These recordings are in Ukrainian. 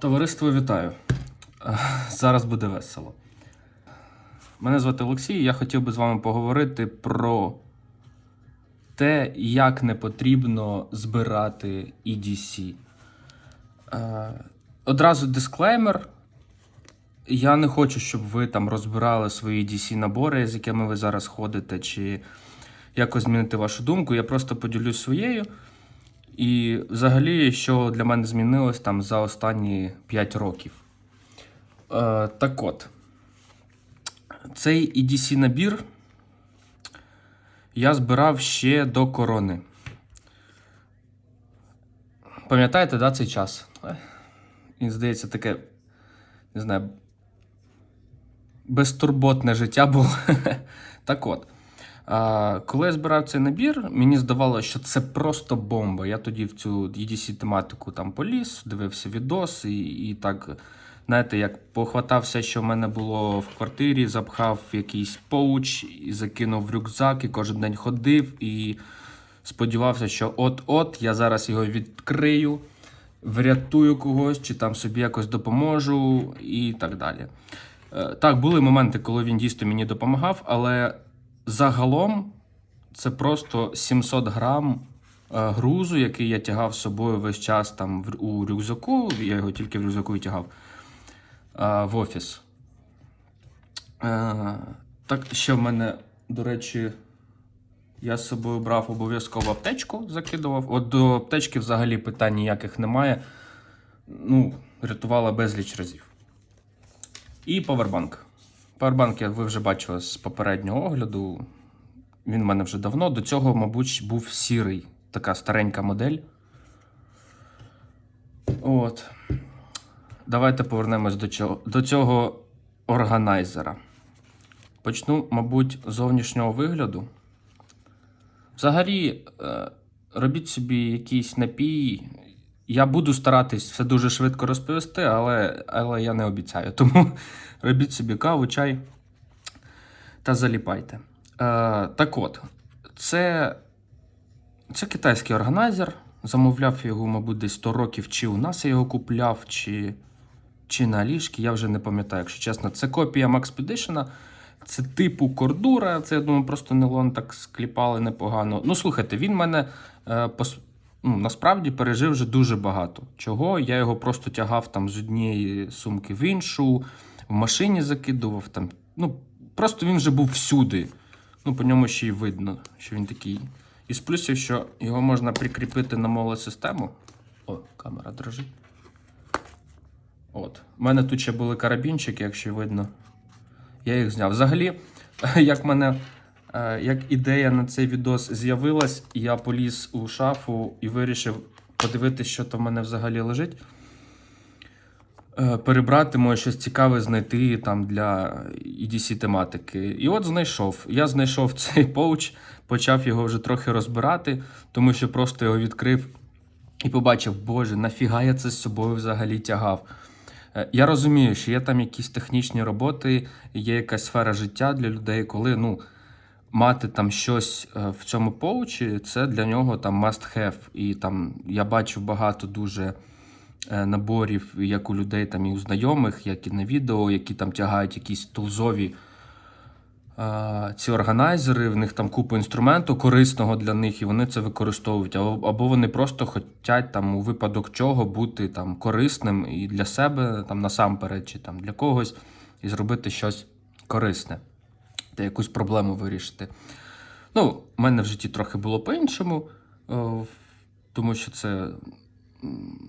Товариство вітаю. Е, Зараз буде весело. Мене звати Олексій, і я хотів би з вами поговорити про те, як не потрібно збирати EDC. Е, Одразу дисклеймер. Я не хочу, щоб ви там розбирали свої EDC набори, з якими ви зараз ходите, чи якось змінити вашу думку. Я просто поділюсь своєю. І взагалі, що для мене змінилось там за останні 5 років. Е, так от, цей EDC набір я збирав ще до корони. Пам'ятаєте, да, цей час? Е, Мені здається, таке, не знаю, безтурботне життя було. так от. Коли я збирав цей набір, мені здавалося, що це просто бомба. Я тоді в цю EDC тематику там поліз, дивився відос, і, і так, знаєте, як похватав все, що в мене було в квартирі, запхав якийсь поуч і закинув в рюкзак, і кожен день ходив і сподівався, що от-от я зараз його відкрию, врятую когось, чи там собі якось допоможу, і так далі. Е, Так, були моменти, коли він дійсно мені допомагав, але загалом це просто 700 грам е, грузу, який я тягав з собою весь час там у рюкзаку. Я його тільки в рюкзаку і тягав е, в офіс. Е, Так, ще в мене, до речі, я з собою брав обов'язково аптечку, закидував. От до аптечки взагалі питань ніяких немає. Ну, рятувала безліч разів. І павербанк. Я ви вже бачили з попереднього огляду. Він в мене вже давно. До цього, мабуть, був сірий, така старенька модель. От. Давайте повернемось до цього, до цього органайзера. Почну, мабуть, з зовнішнього вигляду. Взагалі, е, робіть собі якийсь напій. Я буду старатись все дуже швидко розповісти, але, але я не обіцяю. Тому робіть собі каву, чай та заліпайте. Е, так от, це, це китайський органайзер. Замовляв його, мабуть, десь 100 років, чи у нас я його купляв, чи, чи на ліжки, я вже не пам'ятаю, якщо чесно. Це копія Maxpedition. Це типу кордура. Це, я думаю, просто нейлон так скліпали непогано. Ну, слухайте, він мене е, ну, насправді пережив вже дуже багато. Чого? Я його просто тягав там з однієї сумки в іншу, в машині закидував там. Ну, просто він вже був всюди. Ну, по ньому ще й видно, що він такий. Із плюсів, що його можна прикріпити на моло-систему. О, камера дрожить. От. У мене тут ще були карабінчики, якщо видно. Я їх зняв. Взагалі, як мене. Е, Як ідея на цей відос з'явилась, я поліз у шафу і вирішив подивитися, що там в мене взагалі лежить. Е, Перебрати, може щось цікаве знайти там для EDC тематики. І от знайшов. Я знайшов цей поуч, почав його вже трохи розбирати, тому що просто його відкрив і побачив, боже, нафіга я це з собою взагалі тягав. Е, Я розумію, що є там якісь технічні роботи, є якась сфера життя для людей, коли ну, мати там щось е, в цьому поучі, це для нього там must have. І там я бачив багато дуже е, наборів, як у людей там і у знайомих, як і на відео, які там тягають якісь тулзові е, ці органайзери, в них там купа інструменту корисного для них, і вони це використовують. Або, вони просто хочуть там у випадок чого бути там корисним і для себе, там насамперед, чи там для когось, і зробити щось корисне, та якусь проблему вирішити. Ну, в мене в житті трохи було по-іншому, е, тому що це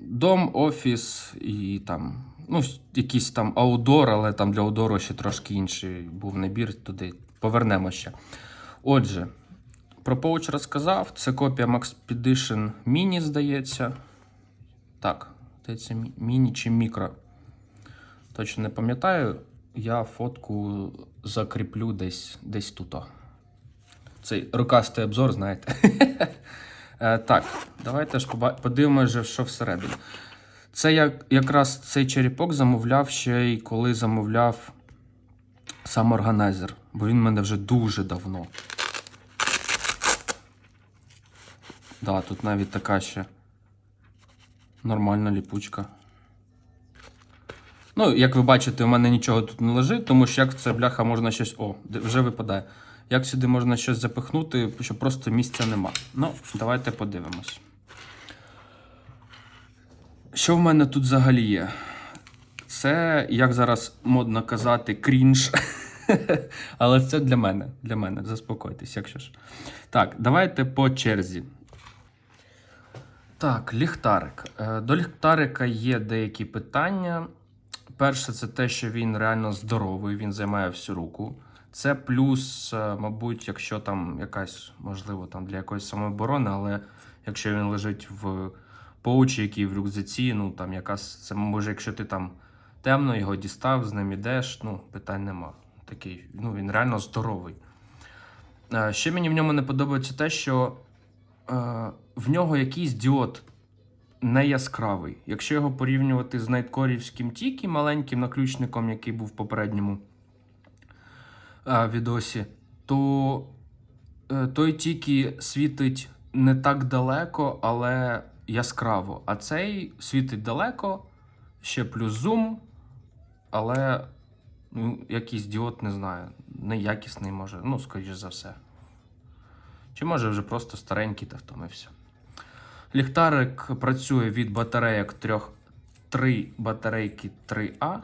дом, офіс і там, ну, якийсь там аудор, але там для аудору ще трошки інший був набір туди. Повернемо ще. Отже, про поуч розказав. Це копія Maxpedition Mini, здається. Так, здається, міні чи мікро. Точно не пам'ятаю. Я фотку закріплю десь, десь тут. Цей рукастий обзор, знаєте. Е, Так, давайте ж подивимося, що всередині. Це я якраз цей черепок замовляв ще й коли замовляв сам органайзер, бо він в мене вже дуже давно. Да, тут навіть така ще нормальна ліпучка. Ну, як ви бачите, у мене нічого тут не лежить, тому що як це бляха можна щось. О, вже випадає. Як сюди можна щось запихнути, що просто місця нема. Ну, давайте подивимось. Що в мене тут взагалі є? Це, як зараз модно казати, крінж. Але це для мене. Для мене. Заспокойтесь, якщо ж. Так, давайте по черзі. Так, ліхтарик. Е, До ліхтарика є деякі питання. Перше, це те, що він реально здоровий, він займає всю руку. Це плюс, е, мабуть, якщо там якась, можливо, там для якоїсь самооборони, але якщо він лежить в поучі, який в рюкзаці, ну там якась, це може, якщо ти там темно його дістав, з ним ідеш, ну, питань нема. Такий, ну, він реально здоровий. Е, Ще мені в ньому не подобається те, що е, в нього якийсь діод не яскравий. Якщо його порівнювати з найткорівським тікі, маленьким наключником, який був в попередньому е, відосі, то е, той тікі світить не так далеко, але яскраво. А цей світить далеко, ще плюс зум, але ну, якийсь діод, не знаю, неякісний може, ну, скоріш за все. Чи може вже просто старенький та втомився. Ліхтарик працює від батарейок 3, 3 батарейки 3А.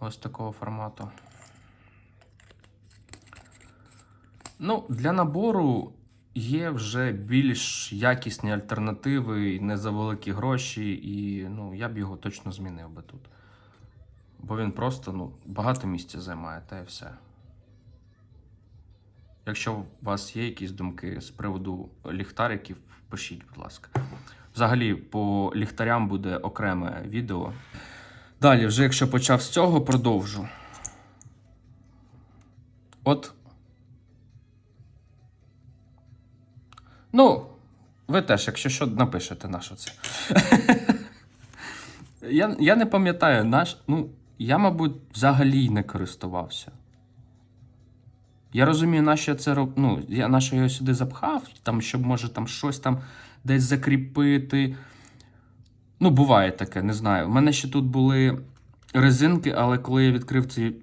Ось такого формату. Ну, для набору є вже більш якісні альтернативи не за великі гроші, і ну, я б його точно змінив би тут. Бо він просто ну, багато місця займає, та і все. Якщо у вас є якісь думки з приводу ліхтариків, пишіть, будь ласка. Взагалі, по ліхтарям буде окреме відео. Далі, вже якщо почав з цього, продовжу. От. Ну, ви теж, якщо що, напишете на що це. я, я не пам'ятаю, наш. Ну, я, мабуть, взагалі не користувався. Я розумію, на що я це роб... ну, я на що я його сюди запхав, там, щоб може там щось там десь закріпити. Ну, буває таке, не знаю. У мене ще тут були резинки, але коли я відкрив цей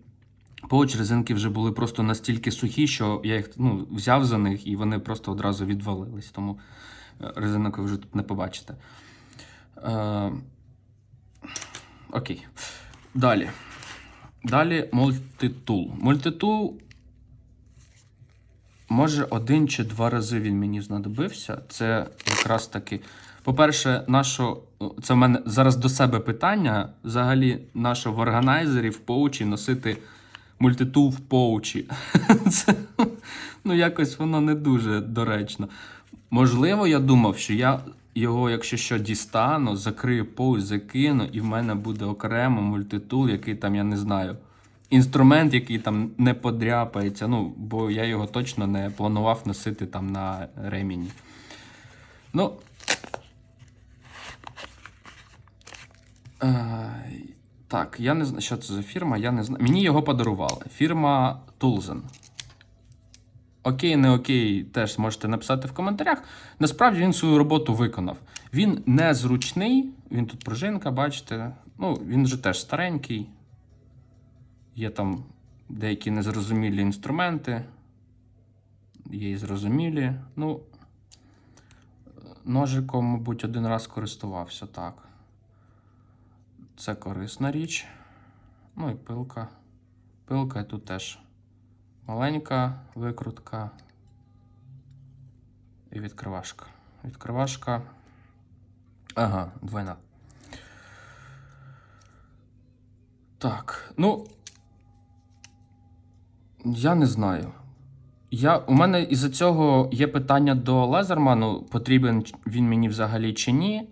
pouch, резинки вже були просто настільки сухі, що я їх ну, взяв за них і вони просто одразу відвалились. Тому е, резинок ви вже тут не побачите. Е... Окей. Далі. Далі мультитул. Мультитул Може, один чи два рази він мені знадобився. Це якраз таки. По-перше, нашо, це в мене зараз до себе питання. Взагалі, нашо в органайзері в поучі носити мультитул в поучі. Це, ну, якось воно не дуже доречно. Можливо, я думав, що я його, якщо що, дістану, закрию поуч, закину, і в мене буде окремо мультитул, який там, я не знаю інструмент, який там не подряпається. Ну, бо я його точно не планував носити там на ремені. Ну. Е, так, я не знаю, що це за фірма, я не знаю. Мені його подарували. Фірма Tulzen. Окей, не окей, теж можете написати в коментарях. Насправді він свою роботу виконав. Він незручний, він тут пружинка, бачите. Ну, він вже теж старенький. Є там деякі незрозумілі інструменти. Є і зрозумілі. Ну, ножиком, мабуть, один раз користувався так. Це корисна річ. Ну і пилка. Пилка тут теж маленька викрутка. І відкривашка. Відкривашка. Ага, двойна. Так, ну. Я не знаю. Я, У мене із-за цього є питання до Лазерману, потрібен він мені взагалі чи ні.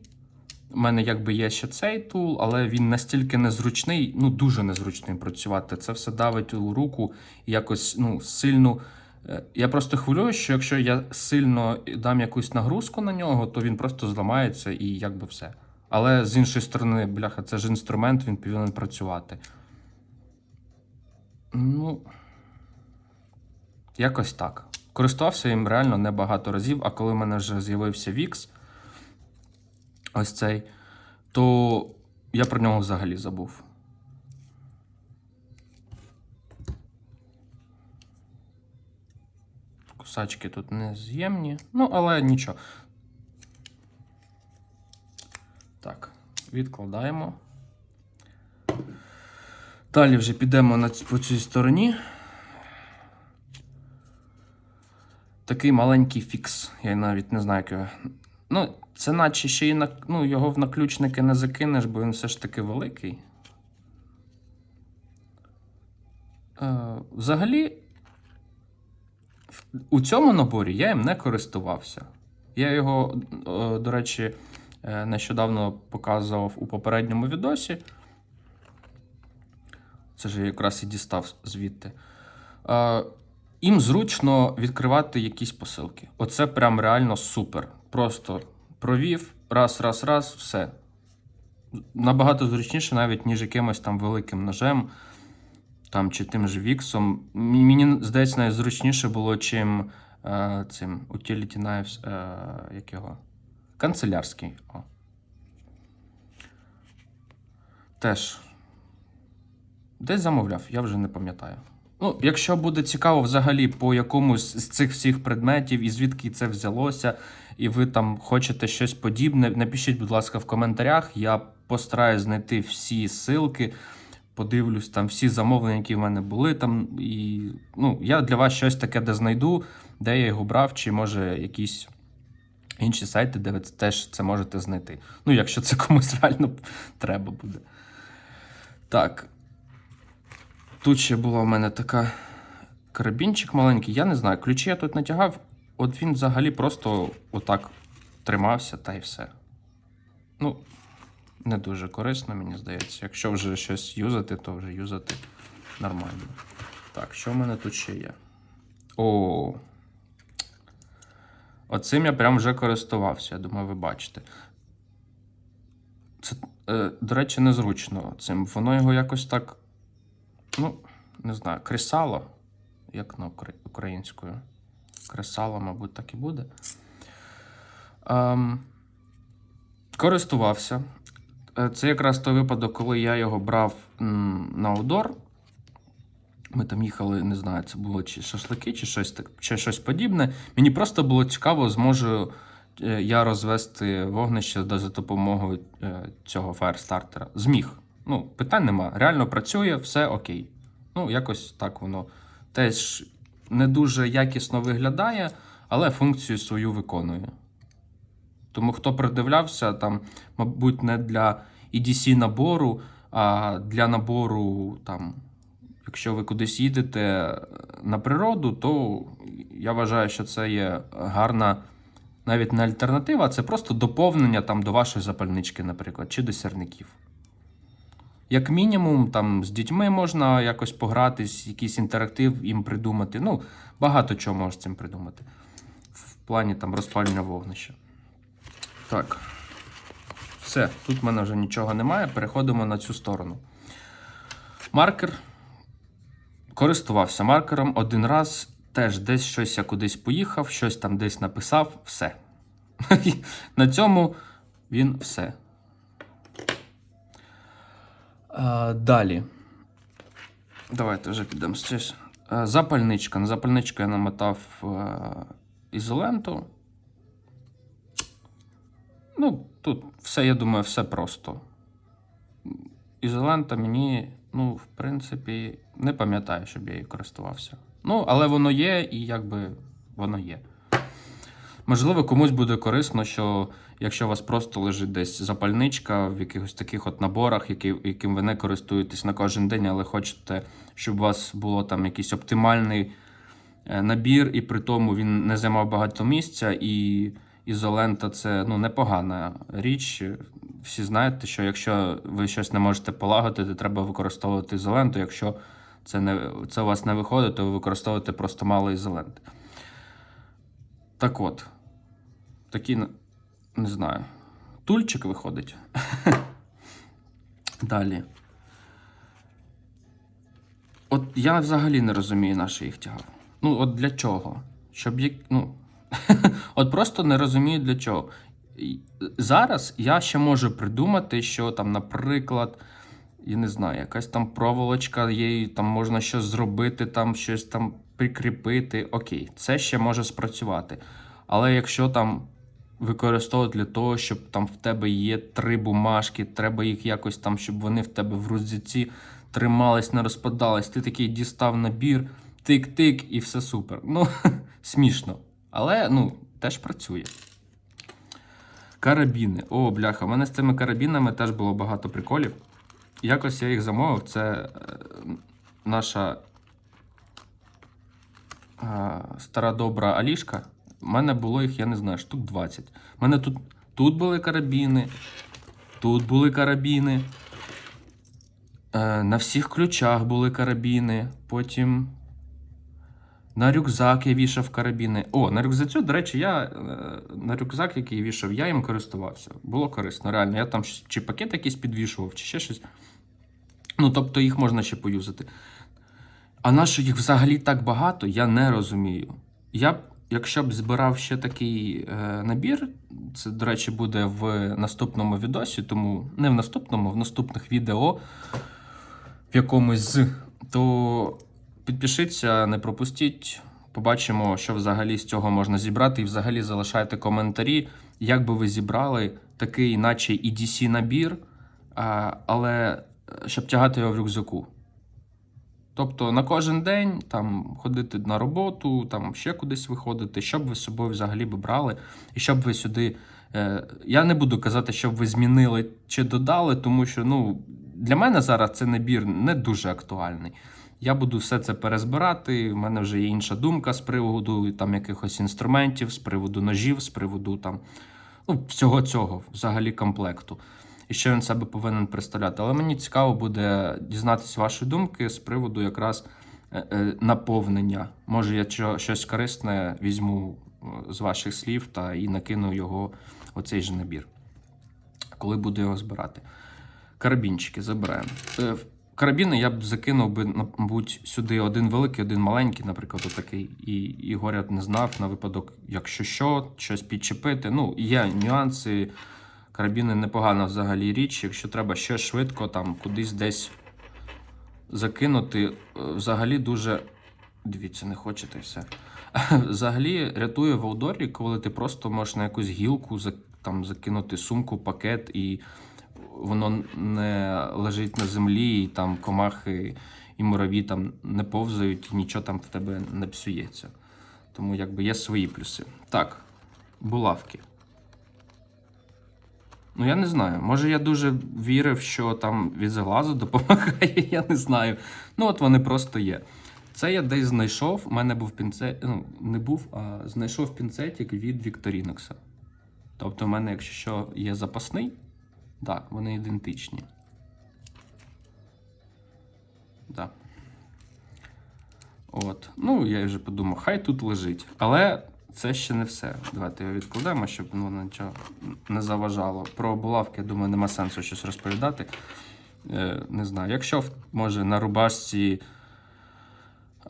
У мене якби є ще цей тул, але він настільки незручний, ну дуже незручний працювати. Це все давить у руку і якось ну, сильно. Е, Я просто хвилюю, що якщо я сильно дам якусь нагрузку на нього, то він просто зламається і якби все. Але з іншої сторони, бляха, це ж інструмент, він повинен працювати. Ну. Якось так. Користувався їм реально небагато разів, а коли в мене вже з'явився Вікс, ось цей, то я про нього взагалі забув. Кусачки тут не з'ємні. Ну, але нічого. Так, відкладаємо. Далі вже підемо на, по цій стороні. Такий маленький фікс. Я навіть не знаю, як його. Ну, це наче ще й на, ну, його в наключники не закинеш, бо він все ж таки великий. Е, взагалі, у цьому наборі я їм не користувався. Я його, е, до речі, е, нещодавно показував у попередньому відосі. Це ж я якраз і дістав звідти. Їм зручно відкривати якісь посилки. Оце прям реально супер. Просто провів, раз, раз, раз, все. Набагато зручніше, навіть, ніж якимось там великим ножем, там, чи тим же Віксом. Мені здається, найзручніше було, чим е, цим Utility Knives, е, як його? Канцелярський. О. Теж Десь замовляв, я вже не пам'ятаю. Ну, якщо буде цікаво взагалі по якомусь з цих всіх предметів і звідки це взялося, і ви там хочете щось подібне, напишіть, будь ласка, в коментарях. Я постараюсь знайти всі ссылки, подивлюсь там всі замовлення, які в мене були там. І ну, я для вас щось таке де знайду, де я його брав, чи може якісь інші сайти, де ви теж це можете знайти. Ну, якщо це комусь реально треба буде. Так. Тут ще була в мене така карабінчик маленький. Я не знаю, ключі я тут натягав, от він взагалі просто отак тримався та й все. Ну, не дуже корисно, мені здається. Якщо вже щось юзати, то вже юзати нормально. Так, що в мене тут ще є? О. Оцим я прям вже користувався, я думаю, ви бачите. Це, е, до речі, незручно цим. Воно його якось так ну, не знаю, кресало, як на українською. Кресало, мабуть, так і буде. Ем, користувався. Е, Це якраз той випадок, коли я його брав на аудор. Ми там їхали, не знаю, це було чи шашлики, чи щось, так, чи щось подібне. Мені просто було цікаво, зможу е, я розвести вогнище за допомогою е, цього фаєрстартера. Зміг. Ну, питань нема. Реально працює, все окей. Ну, якось так воно теж не дуже якісно виглядає, але функцію свою виконує. Тому хто придивлявся, там, мабуть, не для EDC набору, а для набору, там, якщо ви кудись їдете на природу, то я вважаю, що це є гарна навіть не альтернатива, а це просто доповнення там, до вашої запальнички, наприклад, чи до сірників. Як мінімум, там з дітьми можна якось погратись, якийсь інтерактив їм придумати. Ну, багато чого можна з цим придумати. В плані там розпалювання вогнища. Так. Все, тут в мене вже нічого немає. Переходимо на цю сторону. Маркер. Користувався маркером один раз. Теж десь щось я кудись поїхав, щось там десь написав, все. На цьому він все. А, далі. Давайте вже підемо з цього. Запальничка. На запальничку я намотав е, ізоленту. Ну, тут все, я думаю, все просто. Ізолента мені, ну, в принципі, не пам'ятаю, щоб я її користувався. Ну, але воно є, і якби воно є. Можливо, комусь буде корисно, що якщо у вас просто лежить десь запальничка в якихось таких от наборах, які, яким ви не користуєтесь на кожен день, але хочете, щоб у вас було там якийсь оптимальний е, набір, і при тому він не займав багато місця, і ізолента це ну, непогана річ. Всі знаєте, що якщо ви щось не можете полагодити, треба використовувати ізоленту. Якщо це, не, це у вас не виходить, то ви використовуєте просто мало ізоленти. Так от, такий, не- знаю, тульчик виходить. Далі. От я взагалі не розумію, на що їх тягав. Ну, от для чого? Щоб як. Ну. от просто не розумію для чого. Зараз я ще можу придумати, що там, наприклад, я не знаю, якась там проволочка є, там можна щось зробити, там щось там прикріпити. Окей, це ще може спрацювати. Але якщо там використовувати для того, щоб там в тебе є три бумажки, треба їх якось там, щоб вони в тебе в рюкзаці тримались, не розпадались, ти такий дістав набір, тик-тик, і все супер. Ну, смішно. Але ну, теж працює. Карабіни. О, бляха, у мене з цими карабінами теж було багато приколів. Якось я їх замовив. Це е, наша е, стара добра Алішка. У мене було їх, я не знаю, штук 20. У мене тут, тут були карабіни, тут були карабіни. Е, на всіх ключах були карабіни. Потім. На рюкзак я вішав карабіни. О, на рюкзацю, до речі, я на рюкзак, який вішав, я їм користувався. Було корисно, реально. Я там чи пакет якийсь підвішував, чи ще щось. Ну, тобто їх можна ще поюзати. А на що їх взагалі так багато, я не розумію. Я б, якщо б збирав ще такий е, набір, це, до речі, буде в наступному відосі, тому не в наступному, в наступних відео в якомусь з, то підпишіться, не пропустіть. Побачимо, що взагалі з цього можна зібрати. І взагалі залишайте коментарі, як би ви зібрали такий, наче EDC набір, а, але щоб тягати його в рюкзаку. Тобто на кожен день там ходити на роботу, там ще кудись виходити, що б ви з собою взагалі би брали, і щоб ви сюди. Е, я не буду казати, щоб ви змінили чи додали, тому що ну, для мене зараз цей набір не дуже актуальний. Я буду все це перезбирати. У мене вже є інша думка з приводу там якихось інструментів, з приводу ножів, з приводу там ну, всього цього, взагалі комплекту. І що він себе повинен представляти. Але мені цікаво буде дізнатися ваші думки з приводу якраз е, е, наповнення. Може, я щось корисне візьму е, з ваших слів та і накину його в оцей же набір, коли буду його збирати. Карабінчики забираємо. Карабіни я б закинув би, мабуть, сюди один великий, один маленький, наприклад, отакий. І Ігоря не знав на випадок, якщо що, щось підчепити. Ну, є нюанси. Карабіни непогана взагалі річ. Якщо треба ще швидко, там кудись десь закинути, е, взагалі дуже. Дивіться, не хочете все. Взагалі рятує в аудорі, коли ти просто можеш на якусь гілку там, закинути сумку, пакет, і воно не лежить на землі, і там комахи і мураві там не повзають, і нічого там в тебе не псується. Тому якби є свої плюси. Так, булавки. Ну, я не знаю. Може, я дуже вірив, що там від заглазу допомагає, я не знаю. Ну, от вони просто є. Це я десь знайшов. У мене був пінцет. Ну, не був, а знайшов пінцетик від Victorinox. Тобто, в мене, якщо що, є запасний, так, вони ідентичні. Так. От. Ну, я вже подумав, хай тут лежить. Але це ще не все. Давайте його відкладемо, щоб ну, нічого не заважало. Про булавки, я думаю, нема сенсу щось розповідати. Е, не знаю. Якщо може на рубашці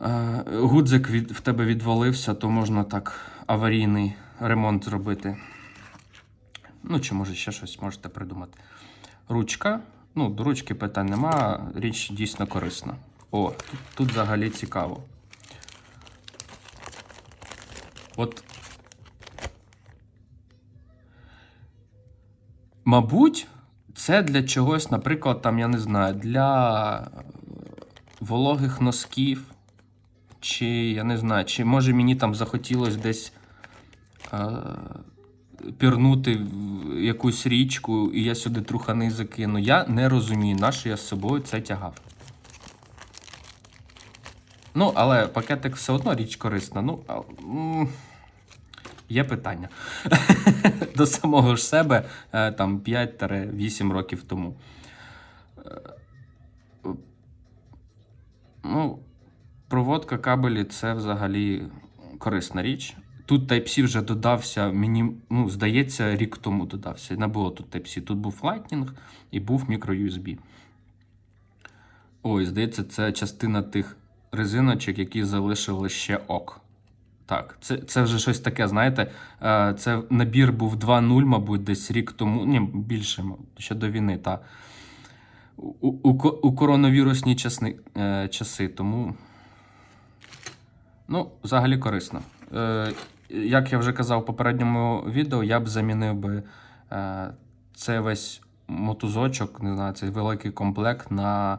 е, гудзик від, в тебе відвалився, то можна так аварійний ремонт зробити. Ну, чи може ще щось можете придумати. Ручка. Ну, до ручки питань нема, річ дійсно корисна. О, тут, тут взагалі цікаво. От. Мабуть, це для чогось, наприклад, там, я не знаю, для вологих носків. Чи я не знаю, чи може мені там захотілося десь е, пірнути в якусь річку, і я сюди трухани закину. Я не розумію, на що я з собою це тягав. Ну, але пакетик все одно річ корисна. Ну, а, м, є питання. До самого ж себе е, там 5-8 років тому. Е, Ну, проводка кабелі це взагалі корисна річ. Тут Type-C вже додався, мені, ну, здається, рік тому додався. Не було тут Type-C. Тут був Lightning і був microUSB. Ой, здається, це частина тих резиночок, які залишили ще ок. Так, це, це вже щось таке, знаєте. Е, Це набір був 2.0, мабуть, десь рік тому. Ні, більше, ще до війни, та. У, у, у коронавірусні часи, е, часи, тому. Ну, взагалі корисно. Е, як я вже казав в попередньому відео, я б замінив би е, це весь мотузочок, не знаю, цей великий комплект на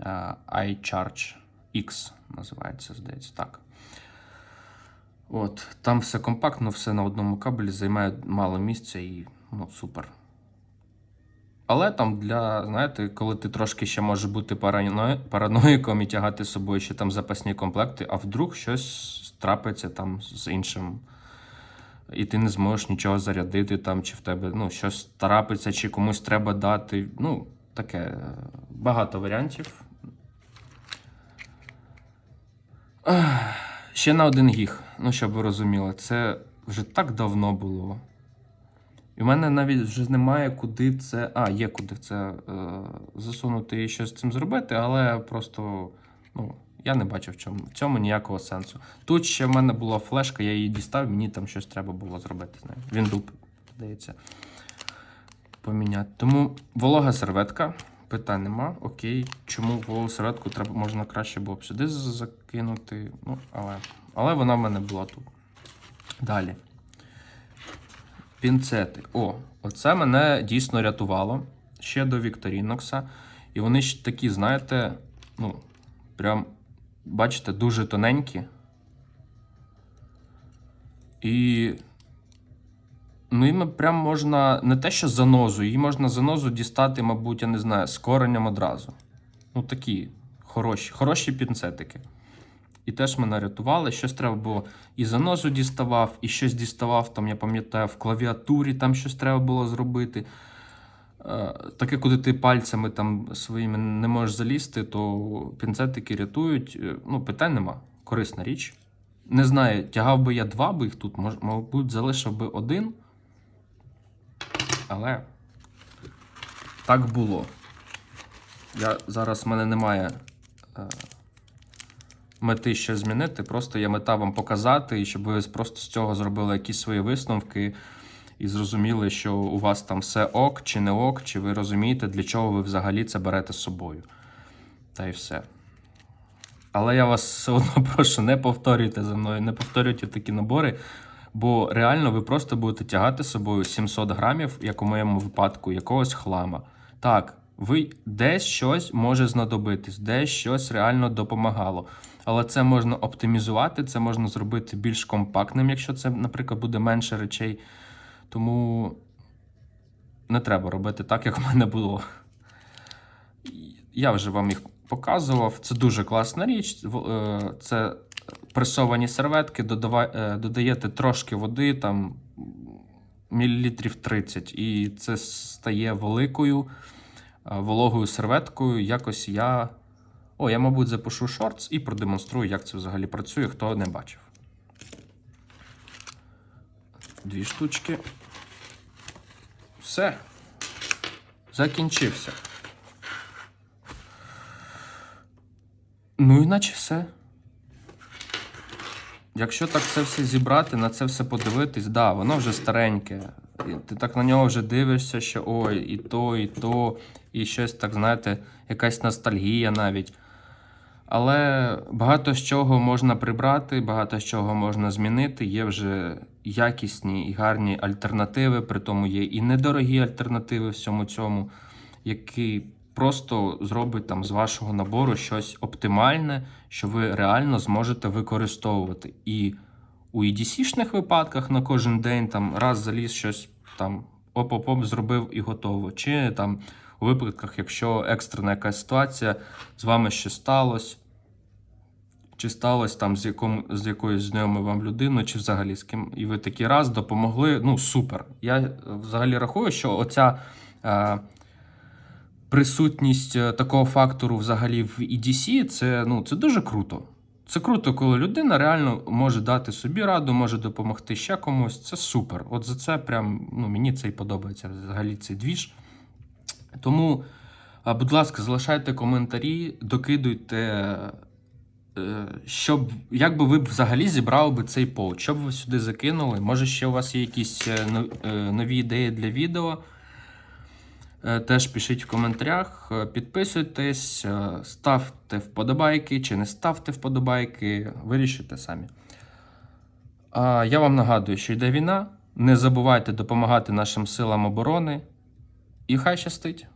е, iCharge X, називається, здається, так. От, там все компактно, все на одному кабелі, займає мало місця і ну, супер. Але там для, знаєте, коли ти трошки ще можеш бути парано... параноїком і тягати з собою ще там запасні комплекти, а вдруг щось трапиться там з іншим. І ти не зможеш нічого зарядити там, чи в тебе ну, щось трапиться, чи комусь треба дати. Ну, таке багато варіантів. Ще на один гіг, ну щоб ви розуміли, це вже так давно було. І в мене навіть вже немає куди це. А, є куди це е, засунути і щось з цим зробити, але просто ну, я не бачив в цьому, в цьому ніякого сенсу. Тут ще в мене була флешка, я її дістав, мені там щось треба було зробити. з нею. Він дуб, здається, поміняти. Тому волога серветка. Питань нема. Окей. Чому вологу серветку треба можна краще було б сюди закинути. Ну, але, але вона в мене була тут. Далі. Пінцети. О, оце мене дійсно рятувало ще до Вікторінокса. І вони ж такі, знаєте, ну, прям, бачите, дуже тоненькі. І. Ну, їм прям можна не те, що занозу, її можна занозу дістати, мабуть, я не знаю, з коренем одразу. Ну, такі хороші, хороші пінцетики. І теж мене рятували. Щось треба було і занозу діставав, і щось діставав, там, я пам'ятаю, в клавіатурі там щось треба було зробити. Е, Таке, куди ти пальцями там своїми не можеш залізти, то пінцетики рятують. Е, Ну, питань нема. Корисна річ. Не знаю, тягав би я два би їх тут, мабуть, залишив би один. Але так було. Я, зараз в мене немає е, мети щось змінити. Просто є мета вам показати, і щоб ви просто з цього зробили якісь свої висновки і зрозуміли, що у вас там все ок чи не ок, чи ви розумієте, для чого ви взагалі це берете з собою. Та й все. Але я вас все одно прошу, не повторюйте за мною, не повторюйте такі набори, бо реально ви просто будете тягати з собою 700 грамів, як у моєму випадку, якогось хлама. Так, ви десь щось може знадобитись, десь щось реально допомагало. Але це можна оптимізувати, це можна зробити більш компактним, якщо це, наприклад, буде менше речей. Тому не треба робити так, як в мене було. Я вже вам їх показував. Це дуже класна річ. Е, Це пресовані серветки, е, додаєте трошки води, там мілілітрів 30, і це стає великою е, вологою серветкою. Якось я. О, я, мабуть, запишу шортс і продемонструю, як це взагалі працює, хто не бачив. Дві штучки. Все. Закінчився. Ну, іначе все. Якщо так це все зібрати, на це все подивитись, да, воно вже стареньке. Ти так на нього вже дивишся, що ой, і то, і то, і щось так, знаєте, якась ностальгія навіть. Але багато з чого можна прибрати, багато з чого можна змінити. Є вже якісні і гарні альтернативи, при тому є і недорогі альтернативи всьому цьому, які просто зробить там з вашого набору щось оптимальне, що ви реально зможете використовувати. І у EDC-шних випадках на кожен день там раз заліз щось там оп-оп-оп зробив і готово. Чи там у випадках, якщо екстрена якась ситуація, з вами щось сталося, чи сталося там з, яком, з якоюсь знайомою вам людиною, чи взагалі з ким, і ви такий раз допомогли. Ну, супер. Я взагалі рахую, що оця. Е, Присутність е, такого фактору взагалі в EDC це, ну, це дуже круто. Це круто, коли людина реально може дати собі раду, може допомогти ще комусь. Це супер. От за це прям ну, мені це і подобається взагалі цей двіж. Тому, будь ласка, залишайте коментарі, докидуйте е, щоб, як би ви взагалі зібрали би цей поут? Що б ви сюди закинули? Може, ще у вас є якісь е, нові ідеї для відео? Е, Теж пишіть в коментарях, е, підписуйтесь, е, ставте вподобайки чи не ставте вподобайки, вирішуйте самі. А я вам нагадую, що йде війна. Не забувайте допомагати нашим силам оборони. І хай щастить!